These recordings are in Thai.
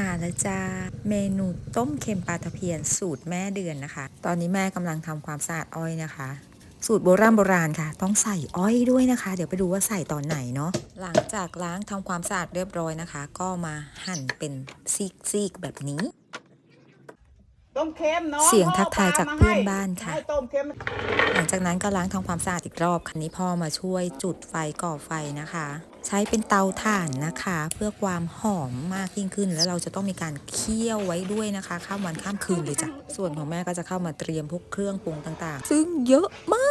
มาแล้วจ้า เมนูต้มเค็มปลาตะเพียนสูตรแม่เดือนนะคะ ตอนนี้แม่กำลังทำความสะอาดอ้อยนะคะ สูตรโบราณโบราณค่ะ ต้องใส่อ้อยด้วยนะคะ เดี๋ยวไปดูว่าใส่ตอนไหนเนาะ หลังจากล้างทำความสะอาดเรียบร้อยนะคะ ก็มาหั่นเป็นซีกๆแบบนี้ ต้มเค็มน้องเสียงทักทายจากเพื่อนบ้านค่ะให้ต้มเค็มหลังจากนั้นก็ล้างทำความสะอาดอีกรอบคันนี้พ่อมาช่วยจุดไฟก่อไฟนะคะ ใช้เป็นเตาถ่านนะคะ เพื่อความหอมมากยิ่งขึ้น แล้วเราจะต้องมีการเคี่ยวไว้ด้วยนะคะข้ามวันข้ามคืนเลยจ้ะส่วนของแม่ก็จะเข้ามาเตรียมพวกเครื่องปรุงต่างๆ ซึ่งเยอะมา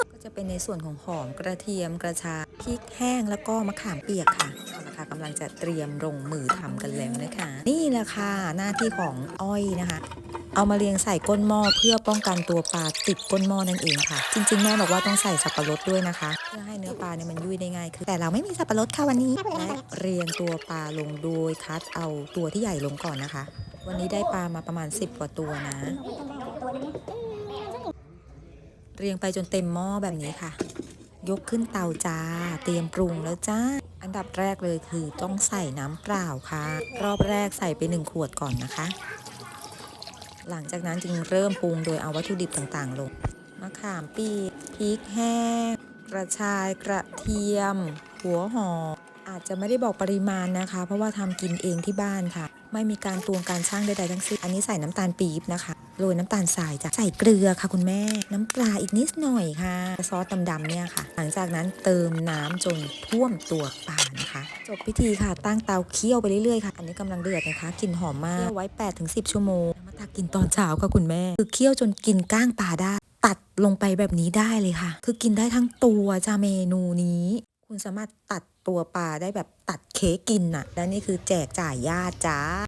ก ก็จะเป็นในส่วนของหอมกระเทียมกระชายพริกแห้งแล้วก็มะขามเปียกค่ะเอาละค่ะกำลังจะเตรียมลงมือทำกันแล้วนะคะ นี่แหละค่ะหน้าที่ของอ้อยนะคะ เอามาเรียงใส่ก้นหม้อเพื่อป้องกันตัวปลาติดก้นหม้อนั่นเองค่ะ จริงๆแม่บอกว่าต้องใส่สับปะรดด้วยนะคะ เพื่อให้เนื้อปลาเนี่ยมันยุ่ยได้ง่ายคือแต่เราไม่มีสับปะรดค่ะวันนี้และเรียงตัวปลาลงโดยคัดเอาตัวที่ใหญ่ลงก่อนนะคะ วันนี้ได้ปลามาประมาณ 10 กว่าตัวนะ เรียงไปจนเต็มหม้อแบบนี้ค่ะ ยกขึ้นเตาจ้า เตรียมปรุงแล้วจ้าอันดับแรกเลยคือต้องใส่น้ำเปล่าค่ะ รอบแรกใส่ไปหนึ่งขวดก่อนนะคะ หลังจากนั้นจึงเริ่มปรุงโดยเอาวัตถุดิบต่างๆ ลง มะขามเปียกพริกแห้ง กระชายกระเทียม หัวหอม อาจจะไม่ได้บอกปริมาณนะคะ เพราะว่าทำกินเองที่บ้านค่ะ ไม่มีการตวงการช่างใดๆทั้งสิ้น อันนี้ใส่น้ำตาลปี๊บนะคะโรยน้ำตาลทรายจ้ะใส่เกลือค่ะคุณแม่ น้ำปลาอีกนิดหน่อยค่ะ ซอสดำๆเนี่ยค่ะ หลังจากนั้นเติมน้ำจนท่วมตัวปลานะคะ จบพิธีค่ะตั้งเตาเคี่ยวไปเรื่อยๆค่ะ อันนี้กำลังเดือดนะคะกลิ่นหอมมากเคี่ยวไว้8-10 ชั่วโมง ตักกินตอนเช้าค่ะคุณแม่ คือเคี่ยวจนกินก้างปลาได้ ตัดลงไปแบบนี้ได้เลยค่ะ คือกินได้ทั้งตัวจ้าเมนูนี้ คุณสามารถตัดตัวปลาได้แบบตัดเค้กกินน่ะ และนี่คือแจกจ่ายญาติจ้า